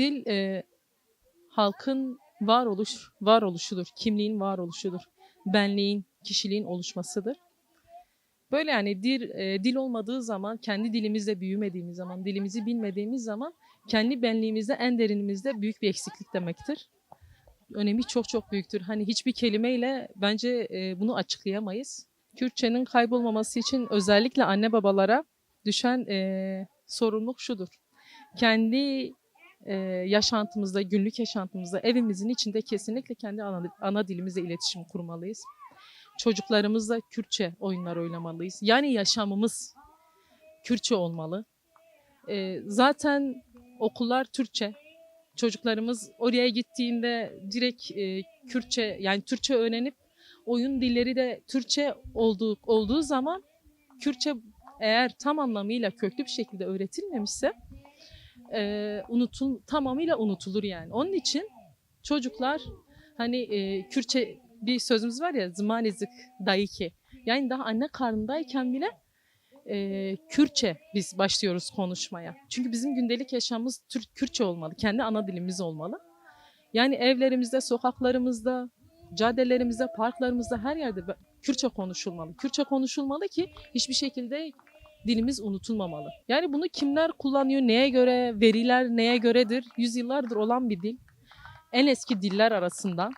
Dil e, halkın varoluş varoluşudur, kimliğin varoluşudur, benliğin, kişiliğin oluşmasıdır. Böyle yani dil, e, dil olmadığı zaman, kendi dilimizle büyümediğimiz zaman, dilimizi bilmediğimiz zaman kendi benliğimizde en derinimizde büyük bir eksiklik demektir. Önemi çok çok büyüktür. Hani hiçbir kelimeyle bence e, bunu açıklayamayız. Kürtçenin kaybolmaması için özellikle anne babalara düşen e, sorumluluk şudur. Kendi e, yaşantımızda, günlük yaşantımızda, evimizin içinde kesinlikle kendi ana, ana dilimizle iletişim kurmalıyız. Çocuklarımızla Kürtçe oyunlar oynamalıyız. Yani yaşamımız Kürtçe olmalı. E, zaten okullar Türkçe. Çocuklarımız oraya gittiğinde direkt e, Kürtçe yani Türkçe öğrenip oyun dilleri de Türkçe olduğu, olduğu zaman Kürtçe eğer tam anlamıyla köklü bir şekilde öğretilmemişse e, unutul tamamıyla unutulur yani. Onun için çocuklar hani e, Kürtçe bir sözümüz var ya zmanizik dayiki. Yani daha anne karnındayken bile e, Kürtçe biz başlıyoruz konuşmaya. Çünkü bizim gündelik yaşamımız Türk Kürtçe olmalı. Kendi ana dilimiz olmalı. Yani evlerimizde, sokaklarımızda, caddelerimizde, parklarımızda her yerde Kürtçe konuşulmalı. Kürtçe konuşulmalı ki hiçbir şekilde dilimiz unutulmamalı. Yani bunu kimler kullanıyor, neye göre, veriler neye göredir? Yüzyıllardır olan bir dil. En eski diller arasında.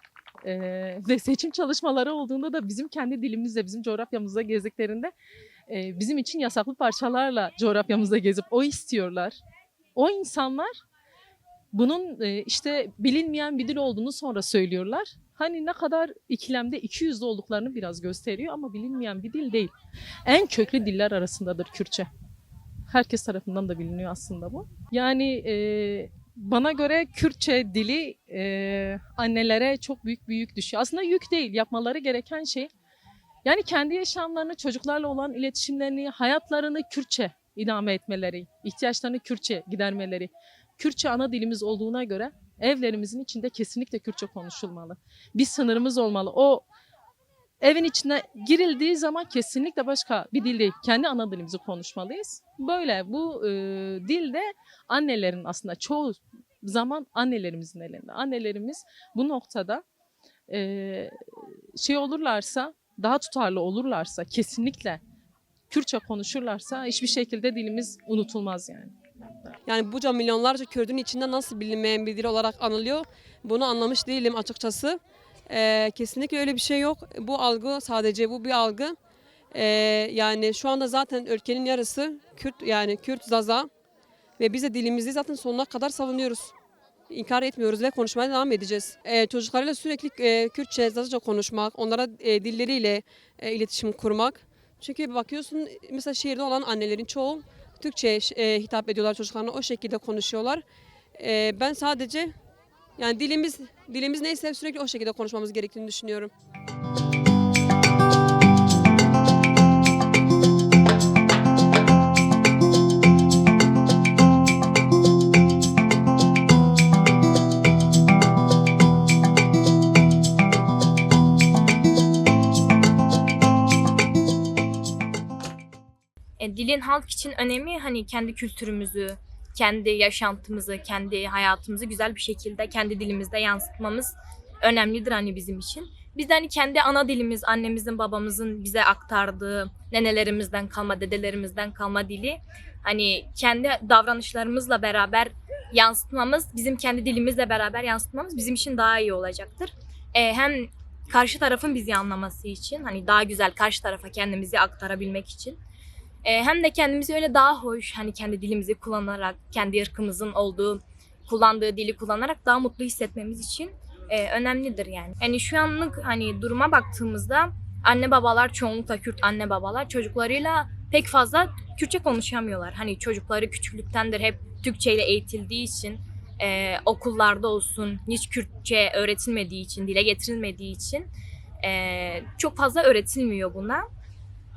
Ee, ve seçim çalışmaları olduğunda da bizim kendi dilimizle, bizim coğrafyamızda gezdiklerinde e, bizim için yasaklı parçalarla coğrafyamızda gezip o istiyorlar. O insanlar bunun e, işte bilinmeyen bir dil olduğunu sonra söylüyorlar. Hani ne kadar ikilemde iki yüzlü olduklarını biraz gösteriyor ama bilinmeyen bir dil değil. En köklü diller arasındadır Kürtçe. Herkes tarafından da biliniyor aslında bu. Yani e, bana göre Kürtçe dili e, annelere çok büyük bir yük düşüyor. Aslında yük değil, yapmaları gereken şey yani kendi yaşamlarını, çocuklarla olan iletişimlerini, hayatlarını Kürtçe idame etmeleri, ihtiyaçlarını Kürtçe gidermeleri. Kürtçe ana dilimiz olduğuna göre evlerimizin içinde kesinlikle Kürtçe konuşulmalı. Bir sınırımız olmalı. O evin içine girildiği zaman kesinlikle başka bir dil değil. Kendi ana dilimizi konuşmalıyız. Böyle bu e, dil de annelerin aslında çoğu zaman annelerimizin elinde. Annelerimiz bu noktada e, şey olurlarsa, daha tutarlı olurlarsa kesinlikle Kürtçe konuşurlarsa hiçbir şekilde dilimiz unutulmaz yani. Yani buca milyonlarca Kürdün içinde nasıl bilinmeyen bir dil olarak anılıyor bunu anlamış değilim açıkçası. Ee, kesinlikle öyle bir şey yok. Bu algı sadece bu bir algı. Ee, yani şu anda zaten ülkenin yarısı Kürt yani Kürt Zaza ve biz de dilimizi zaten sonuna kadar savunuyoruz. İnkar etmiyoruz ve konuşmaya devam edeceğiz. Ee, çocuklarıyla sürekli e, Kürtçe, Zazaca konuşmak, onlara e, dilleriyle e, iletişim kurmak. Çünkü bakıyorsun mesela şehirde olan annelerin çoğu Türkçe e, hitap ediyorlar çocuklarına o şekilde konuşuyorlar. E, ben sadece yani dilimiz dilimiz neyse sürekli o şekilde konuşmamız gerektiğini düşünüyorum. Dilin halk için önemi hani kendi kültürümüzü, kendi yaşantımızı, kendi hayatımızı güzel bir şekilde kendi dilimizde yansıtmamız önemlidir hani bizim için. Biz de hani kendi ana dilimiz, annemizin, babamızın bize aktardığı nenelerimizden kalma, dedelerimizden kalma dili hani kendi davranışlarımızla beraber yansıtmamız, bizim kendi dilimizle beraber yansıtmamız bizim için daha iyi olacaktır. E, hem karşı tarafın bizi anlaması için, hani daha güzel karşı tarafa kendimizi aktarabilmek için e, hem de kendimizi öyle daha hoş hani kendi dilimizi kullanarak kendi ırkımızın olduğu kullandığı dili kullanarak daha mutlu hissetmemiz için e, önemlidir yani. Yani şu anlık hani duruma baktığımızda anne babalar çoğunlukla Kürt anne babalar çocuklarıyla pek fazla Kürtçe konuşamıyorlar. Hani çocukları küçüklüktendir hep Türkçe ile eğitildiği için e, okullarda olsun hiç Kürtçe öğretilmediği için, dile getirilmediği için e, çok fazla öğretilmiyor buna.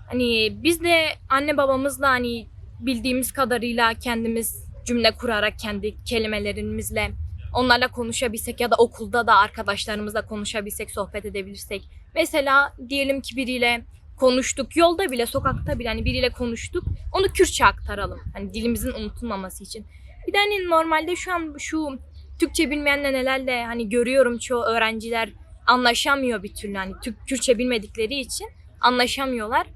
Hani biz de anne babamızla hani bildiğimiz kadarıyla kendimiz cümle kurarak kendi kelimelerimizle onlarla konuşabilsek ya da okulda da arkadaşlarımızla konuşabilsek, sohbet edebilirsek. Mesela diyelim ki biriyle konuştuk, yolda bile, sokakta bile hani biriyle konuştuk. Onu Kürtçe aktaralım. Hani dilimizin unutulmaması için. Bir de hani normalde şu an şu Türkçe bilmeyen nenelerle hani görüyorum çoğu öğrenciler anlaşamıyor bir türlü hani Türk Kürtçe bilmedikleri için anlaşamıyorlar.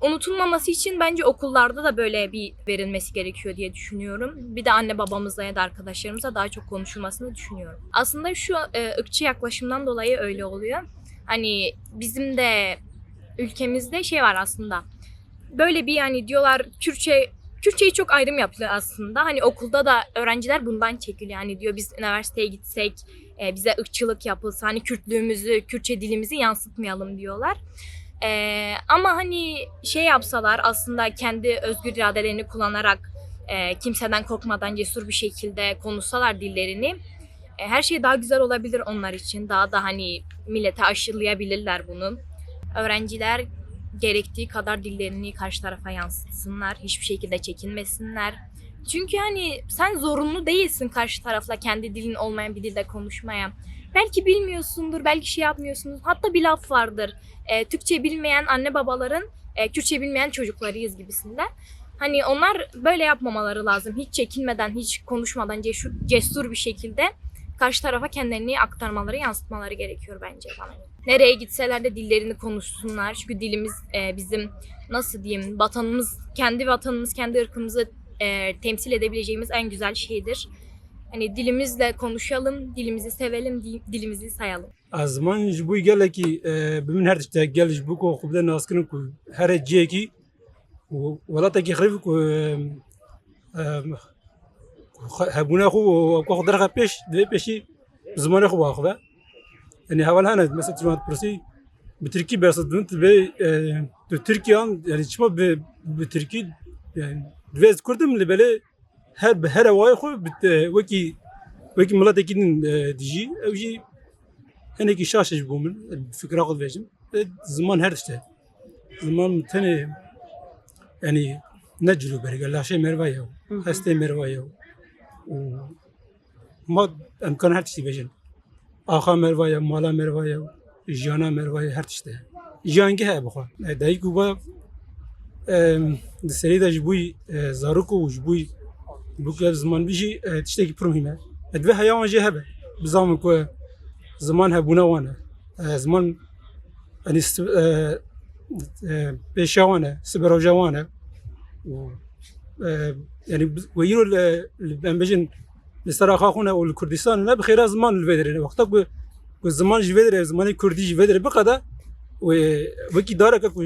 Unutulmaması için bence okullarda da böyle bir verilmesi gerekiyor diye düşünüyorum. Bir de anne babamızla ya da arkadaşlarımızla daha çok konuşulmasını düşünüyorum. Aslında şu e, ırkçı yaklaşımdan dolayı öyle oluyor. Hani bizim de ülkemizde şey var aslında. Böyle bir hani diyorlar Kürtçe Kürtçeyi çok ayrım yapılıyor aslında. Hani okulda da öğrenciler bundan çekiliyor. Yani diyor biz üniversiteye gitsek e, bize ırkçılık yapılsa hani Kürtlüğümüzü, Kürtçe dilimizi yansıtmayalım diyorlar. E, ama hani şey yapsalar aslında kendi özgür iradelerini kullanarak e, kimseden korkmadan cesur bir şekilde konuşsalar dillerini e, her şey daha güzel olabilir onlar için. Daha da hani millete aşılayabilirler bunu. Öğrenciler gerektiği kadar dillerini karşı tarafa yansıtsınlar. Hiçbir şekilde çekinmesinler. Çünkü hani sen zorunlu değilsin karşı tarafla kendi dilin olmayan bir dilde konuşmaya. Belki bilmiyorsundur, belki şey yapmıyorsunuz. Hatta bir laf vardır. E, Türkçe bilmeyen anne babaların e, Kürtçe bilmeyen çocuklarıyız gibisinden. Hani onlar böyle yapmamaları lazım. Hiç çekinmeden, hiç konuşmadan cesur, cesur bir şekilde karşı tarafa kendilerini aktarmaları, yansıtmaları gerekiyor bence bana. Nereye gitseler de dillerini konuşsunlar. Çünkü dilimiz e, bizim nasıl diyeyim vatanımız, kendi vatanımız, kendi ırkımızı e, temsil edebileceğimiz en güzel şeydir. Hani dilimizle konuşalım, dilimizi sevelim, di- dilimizi sayalım. از من جبوی گله کی ببین هر تشتا گل جبو کو خوب ده ناس کنن کو هر جی کی ولا تا کی خریف کو هبونا خو کو خدر پیش ده پیشی زمان خو واخبه يعني حوال هنا مثلا جماعة برسي بتركي بس دنت به تركيا يعني شما بتركي يعني دوز كردم اللي her her avayê xwe bi wekî wekî mileteke din dijî ew jî hinekî şaş e ji bo min fikra xwe dibêjim ziman her tişt e ziman tenê yanî ne cilûberî ye laşê merivayê ye hestê merivayê ye ma em her tiştî bêjin axa merivayê ye mala merivayê ye jiyana merivayê her tişt e jiyangeh e bixwe dayîk û bav di serê de ji bo zarok û بوك زمان بيجي تشتكي برومهمة ادوي هيا جي هبه بزامن كو زمان هبونا وانا زمان يعني بيشا وانا سبروجا وانا و يعني وينو البنبجن لسراخا خونا والكردستان لا بخير زمان الفيدر وقتا زمان جفيدر زمان كردي جفيدر بقدا وكي دارك كو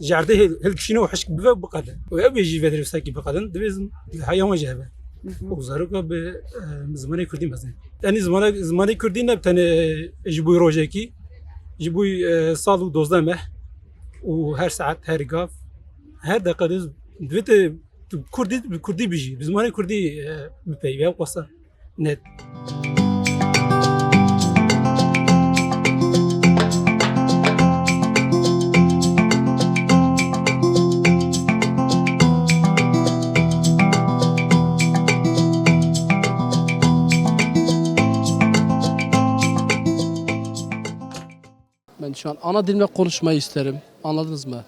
جعرده هلكشينو وحشك بفا بقدا وابي جفيدر ساكي بقدا دبيز حيوان جهبه وزارك بزمان كردي مثلا يعني زمان زمان كردي نبتن جبوي روجاكي جبوي صالو دوزده مه وهر ساعات هر قاف هر دقيقة دويت كردي كردي بيجي بزمان كردي ببي وقصة نت şu an ana dilimle konuşmayı isterim. Anladınız mı?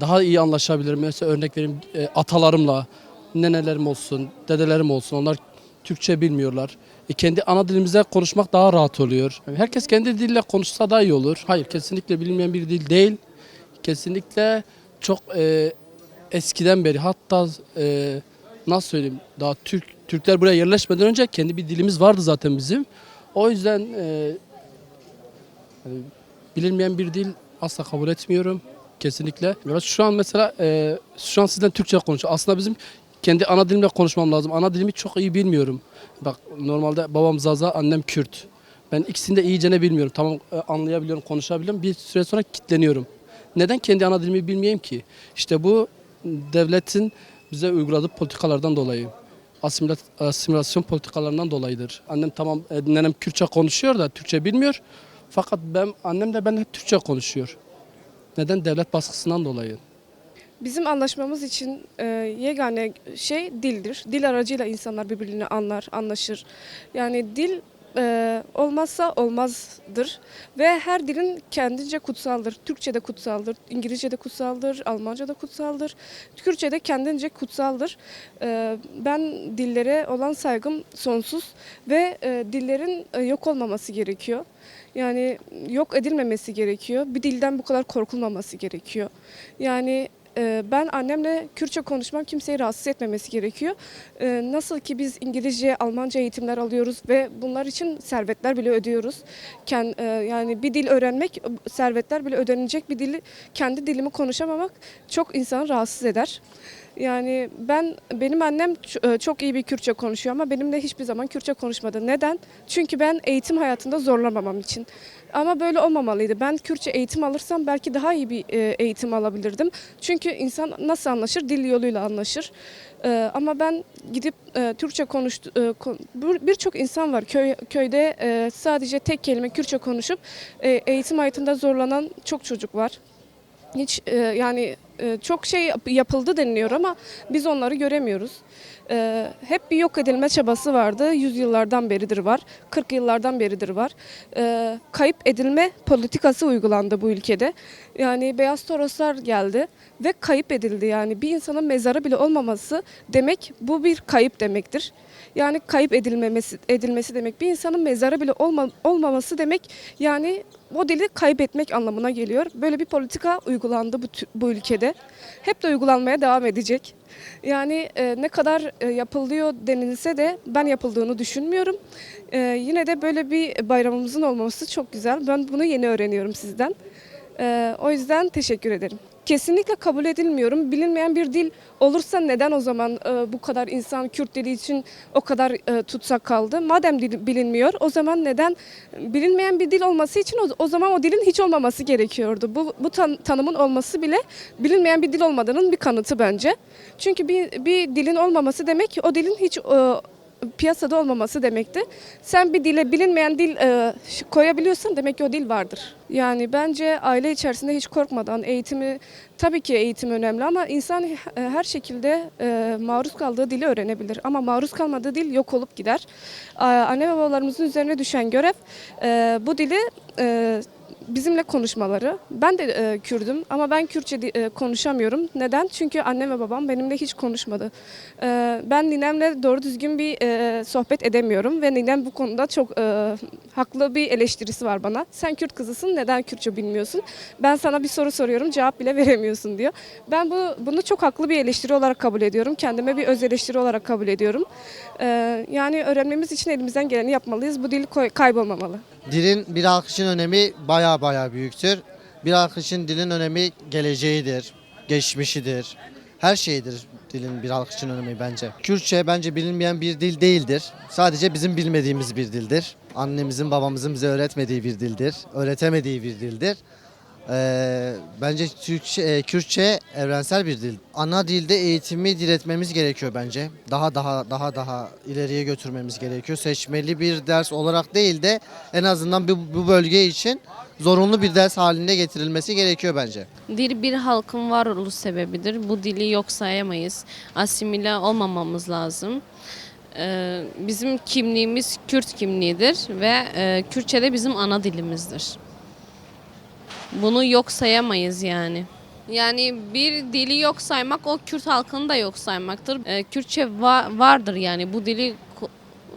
Daha iyi anlaşabilirim. Mesela örnek vereyim e, atalarımla, nenelerim olsun, dedelerim olsun. Onlar Türkçe bilmiyorlar. E, kendi ana dilimizde konuşmak daha rahat oluyor. Yani herkes kendi diliyle konuşsa daha iyi olur. Hayır, kesinlikle bilinmeyen bir dil değil. Kesinlikle çok e, eskiden beri hatta e, nasıl söyleyeyim daha Türk Türkler buraya yerleşmeden önce kendi bir dilimiz vardı zaten bizim. O yüzden e, bilinmeyen bir dil asla kabul etmiyorum. Kesinlikle. Biraz şu an mesela e, şu an sizden Türkçe konuşuyor. Aslında bizim kendi ana dilimle konuşmam lazım. Ana dilimi çok iyi bilmiyorum. Bak normalde babam Zaza, annem Kürt. Ben ikisini de iyice ne bilmiyorum. Tamam e, anlayabiliyorum, konuşabiliyorum. Bir süre sonra kitleniyorum. Neden kendi ana dilimi bilmeyeyim ki? İşte bu devletin bize uyguladığı politikalardan dolayı. Asimilat, asimilasyon politikalarından dolayıdır. Annem tamam, e, nenem Kürtçe konuşuyor da Türkçe bilmiyor. Fakat ben annem de benimle Türkçe konuşuyor. Neden? Devlet baskısından dolayı. Bizim anlaşmamız için e, yegane şey dildir. Dil aracıyla insanlar birbirini anlar, anlaşır. Yani dil e, olmazsa olmazdır ve her dilin kendince kutsaldır. Türkçe de kutsaldır, İngilizce de kutsaldır, Almanca da kutsaldır, Kürtçe de kendince kutsaldır. E, ben dillere olan saygım sonsuz ve e, dillerin e, yok olmaması gerekiyor. Yani yok edilmemesi gerekiyor. Bir dilden bu kadar korkulmaması gerekiyor. Yani e, ben annemle Kürtçe konuşmam kimseyi rahatsız etmemesi gerekiyor. E, Nasıl ki biz İngilizce, Almanca eğitimler alıyoruz ve bunlar için servetler bile ödüyoruz. E, Yani bir dil öğrenmek, servetler bile ödenecek bir dili, kendi dilimi konuşamamak çok insanı rahatsız eder. Yani ben benim annem e, çok iyi bir Kürtçe konuşuyor ama benimle hiçbir zaman Kürtçe konuşmadı. Neden? Çünkü ben eğitim hayatında zorlamamam için. Ama böyle olmamalıydı. Ben Kürtçe eğitim alırsam belki daha iyi bir e, eğitim alabilirdim. Çünkü insan nasıl anlaşır? Dil yoluyla anlaşır. E, ama ben gidip Türkçe konuştu kon- bir- birçok insan var köy köyde sadece tek kelime Kürtçe konuşup eğitim hayatında zorlanan çok çocuk var. Hiç yani çok şey yap- yapıldı deniliyor ama biz onları göremiyoruz. E, hep bir yok edilme çabası vardı. Yüzyıllardan beridir var. 40 yıllardan beridir var. E, kayıp edilme politikası uygulandı bu ülkede. Yani beyaz toroslar geldi ve kayıp edildi. Yani bir insanın mezarı bile olmaması demek bu bir kayıp demektir. Yani kayıp edilmemesi edilmesi demek. Bir insanın mezarı bile olma, olmaması demek yani o dili kaybetmek anlamına geliyor. Böyle bir politika uygulandı bu, bu ülkede. Hep de uygulanmaya devam edecek. Yani e, ne kadar e, yapılıyor denilse de ben yapıldığını düşünmüyorum. E, yine de böyle bir bayramımızın olması çok güzel. Ben bunu yeni öğreniyorum sizden. E, o yüzden teşekkür ederim. Kesinlikle kabul edilmiyorum. Bilinmeyen bir dil olursa neden o zaman e, bu kadar insan Kürt dili için o kadar e, tutsak kaldı? Madem dil bilinmiyor o zaman neden bilinmeyen bir dil olması için o, o zaman o dilin hiç olmaması gerekiyordu. Bu, bu tan- tanımın olması bile bilinmeyen bir dil olmadığının bir kanıtı bence. Çünkü bir, bir dilin olmaması demek o dilin hiç e, piyasada olmaması demekti. Sen bir dile bilinmeyen dil e, koyabiliyorsan demek ki o dil vardır. Yani bence aile içerisinde hiç korkmadan eğitimi tabii ki eğitim önemli ama insan e, her şekilde e, maruz kaldığı dili öğrenebilir. Ama maruz kalmadığı dil yok olup gider. Anne babalarımızın üzerine düşen görev e, bu dili e, bizimle konuşmaları. Ben de e, Kürdüm ama ben Kürtçe e, konuşamıyorum. Neden? Çünkü annem ve babam benimle hiç konuşmadı. E, ben ninemle doğru düzgün bir e, sohbet edemiyorum ve ninem bu konuda çok e, haklı bir eleştirisi var bana. Sen Kürt kızısın neden Kürtçe bilmiyorsun? Ben sana bir soru soruyorum cevap bile veremiyorsun diyor. Ben bu bunu çok haklı bir eleştiri olarak kabul ediyorum. Kendime bir öz eleştiri olarak kabul ediyorum. E, yani öğrenmemiz için elimizden geleni yapmalıyız. Bu dil kaybolmamalı. Dilin bir alkışın önemi baya baya büyüktür. Bir alkışın dilin önemi geleceğidir, geçmişidir. Her şeydir dilin bir alkışın önemi bence. Kürtçe bence bilinmeyen bir dil değildir. Sadece bizim bilmediğimiz bir dildir. Annemizin babamızın bize öğretmediği bir dildir. Öğretemediği bir dildir. Ee, bence Türkçe, e, Kürtçe evrensel bir dil. Ana dilde eğitimi diretmemiz gerekiyor bence. Daha daha daha daha ileriye götürmemiz gerekiyor. Seçmeli bir ders olarak değil de en azından bu, bu bölge için zorunlu bir ders haline getirilmesi gerekiyor bence. Dil bir halkın varoluş sebebidir. Bu dili yok sayamayız. Asimile olmamamız lazım. Ee, bizim kimliğimiz Kürt kimliğidir ve e, Kürtçe de bizim ana dilimizdir. Bunu yok sayamayız yani. Yani bir dili yok saymak o Kürt halkını da yok saymaktır. Ee, Kürtçe va- vardır yani bu dili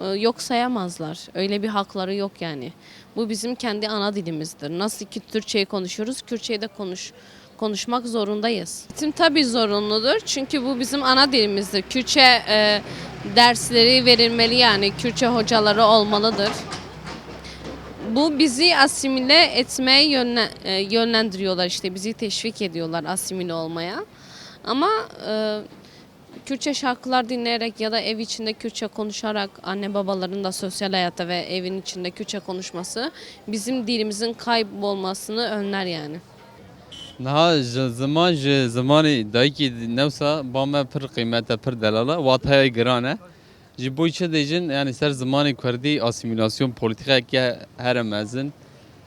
e, yok sayamazlar. Öyle bir hakları yok yani. Bu bizim kendi ana dilimizdir. Nasıl ki Türkçeyi konuşuyoruz, Kürtçeyi de konuş konuşmak zorundayız. Eğitim tabii zorunludur çünkü bu bizim ana dilimizdir. Kürtçe e, dersleri verilmeli yani Kürtçe hocaları olmalıdır. Bu bizi asimile etmeye e, yönlendiriyorlar işte bizi teşvik ediyorlar asimile olmaya. Ama e, Kürtçe şarkılar dinleyerek ya da ev içinde Kürtçe konuşarak anne babaların da sosyal hayatta ve evin içinde Kürtçe konuşması bizim dilimizin kaybolmasını önler yani. Ji ziman ji zimanê dayîkê newsa bame pir qîmete pir delala wataya giran e. Ji bo çi yani ser zimanê Kurdî asîmîlasyon polîtîkeke here mezin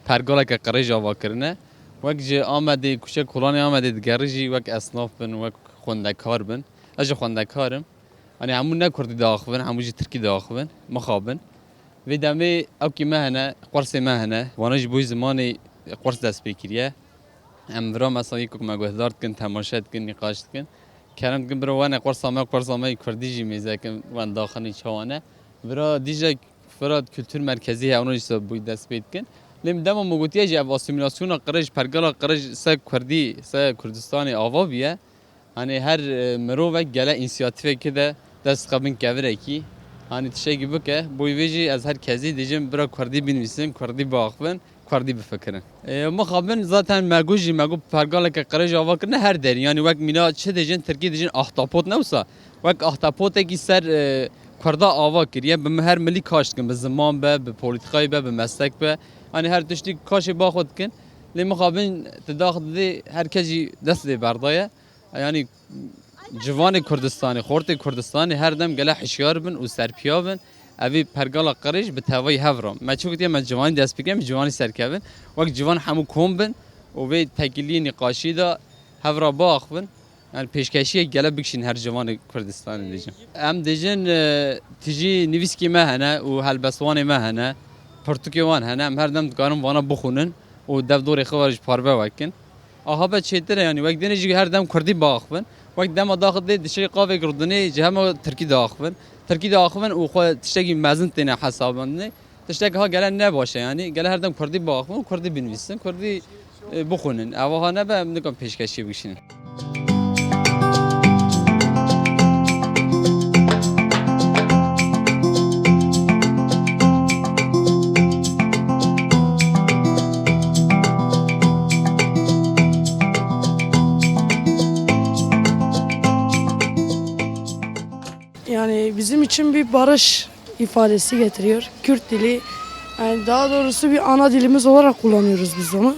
pergaleke qirêja vakirine wek ji Amedê kuşek kolanê Amedê digere jî wek esnaf bin wek xwendekar bin. Ez ji xwendekarim. Hani hemû ne Kurdî daxivin, hemû jî Tirkî daxivin, mixabin. Vê demê ew kî me hene, qersê me hene, wana ji bo zimanê qers dest pêkiriye. Em vira mesayî ku. کرم کن برا وانه قرص ما قرص ما کردی جی میزه کن وان داخلی چوانه برا دیجا فراد kültür merkezi ya onu işte bu dest bitkin. Lim demo mogutiye ji ev asimilasyona qirij pergala qirij se Kurdî se Kurdistanê ava biye. Hani her e, mirovek gele inisiyatifekê de dest xebin kevirekî. Hani tişe gibi ke bu vê jî ez her kezî diyeceğim bira Kurdî binivîsin, Kurdî biaxivin, Kurdî bifikirin. E, Mixabin zaten megu jî megu pergaleke qirij ava kirine her derin. Yani wek mîna çi diyeceksin Tirkî diyeceksin ahtapot ne olsa. Wek ahtapotekî ser e, Kurda ava kiriye bi her milli kaş dikin bi ziman be, bi politikayı be, bi meslek be. Hani her tiştî kaşê baxwe dikin. Lê mixabin ti dax didê herkes jî dest dê berdaye. Yani civanê Kurdistanê, xortê Kurdistanê her dem gele hişyar bin û Evî pergala qirêj bi tevayî hevram. Me çû gotiye me civanî dest bikim, civanî serkevin. Wek civan hemû kom bin û vê tekiliyê nîqaşî da hevra baxivin. Yani peşkeşiye gele bikşin her civanı Kurdistan'ı diyeceğim. Em diyeceğim tiji niviski me hene u helbesvanê me hene Portukê wan hene em her dem dikarin vana bixwinin û devdorê xwe var ji parve wekin. Aha be çêtir e yani wek dinê jî her dem Kurdî biaxivin. Wek dema daxi dê dişê qavek rûdinê ji hema Tirkî diaxivin. Tirkî diaxivin û xwe tiştekî mezin têne hesabandinê. Tiştek ha gele ne başe yani. Gele her dem Kurdî biaxivin û Kurdî binivîsin. Kurdî e, bixwinin. Ewa ha nebe em dikan bir barış ifadesi getiriyor. Kürt dili yani daha doğrusu bir ana dilimiz olarak kullanıyoruz biz onu.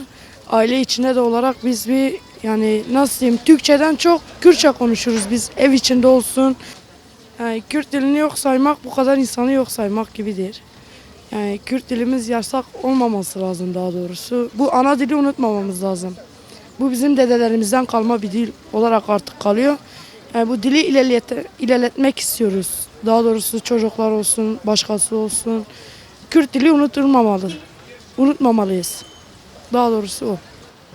Aile içinde de olarak biz bir yani nasıl diyeyim Türkçeden çok Kürtçe konuşuruz biz ev içinde olsun. Yani Kürt dilini yok saymak bu kadar insanı yok saymak gibidir. Yani Kürt dilimiz yasak olmaması lazım daha doğrusu. Bu ana dili unutmamamız lazım. Bu bizim dedelerimizden kalma bir dil olarak artık kalıyor. Bu dili ilerlete, ilerletmek istiyoruz. Daha doğrusu çocuklar olsun, başkası olsun. Kürt dili unutulmamalı. Unutmamalıyız. Daha doğrusu o.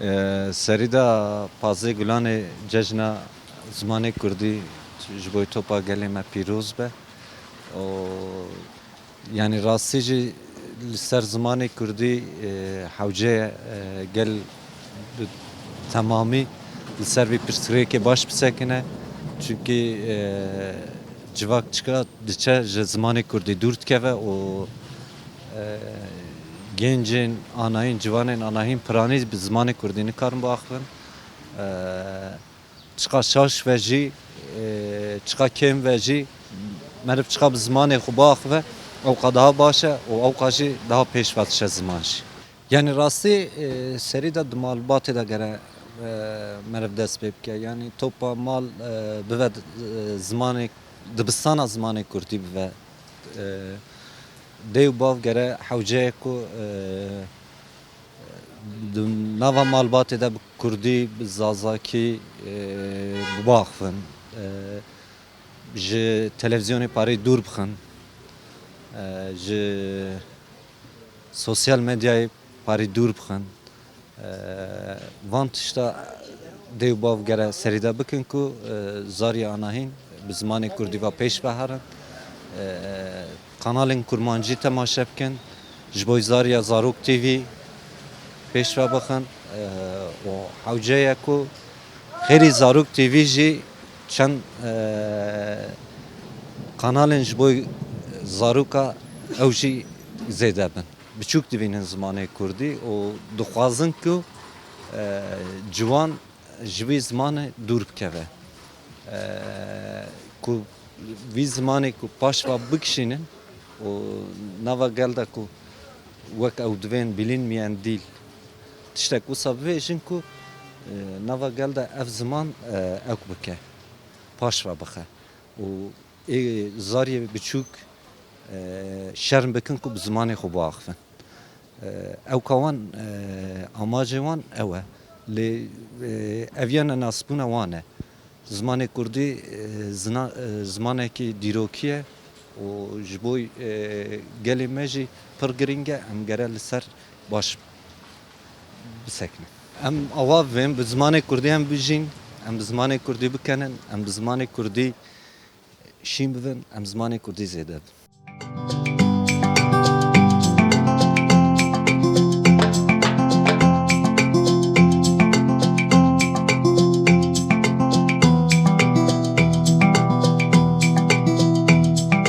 Ee, serida pazı gülane cejna zmanı kurdi jboy topa gelime piruz be. O, yani rastici ser zmanı kurdi e, havceye gel tamamı ser bir pirsireke baş bir çünkü civak çıka diçe zamanı kurdi durt keve o gencin, anayın, civanın, anayın praniz bir zamanı kurdini karın bu akvın. Çıka şaş ve jî, çıka kem ve jî, merif çıka bir zamanı xuba akve, o daha başa, o jî daha peşvatışa zaman jî. Yani rastı seri de malbatı da gere merif dest bebke. Yani topa mal bive zamanı, dibistana zamanı kurdi bive. دیو باو گره حوجه کو نوا مالبات ده کردی زازاکی باخفن ج تلویزیونی پاری دور بخن ج سوسیال مدیای پاری دور بخن Van tişta dev bav gere serida bikin ku zariya anahin bi zimanê Kurdî ve pêş veherin. Kanalên kurmancî temaşe bikin, ji bo zariya Zarok TV pêş ve bixin û hewce ye ku xêrî Zarok TV jî çend kanalên ji bo Zaroka ew jî zêde bin biçûk dibînin zimanê Kurdî û dixwazin ku ciwan ji vî zimanê dûr bikeve. Ku vî zimanê ku paş ve bikişînin û nava gelda ku wek ew divên bilînmeyen dîl. Tiştek wisa bibêjin ku nava gelda ev ziman ew bike paş ve bixe û ê zariyê biçûk şerm bikin ku bi zimanê xwe biaxivin ew kawan amacê wan ew e lê evyana nasbûna wan e zimanê Kurdî zimanekî dîrokî ye û ji bo gelê me jî pir giring e em gere li ser baş bisekinin. Em ava vêm bi zimanê Kurdî em bijîn, em bi zimanê Kurdî bikenin, em bi zimanê Kurdî şîn bibin, em zimanê Kurdî. Bye.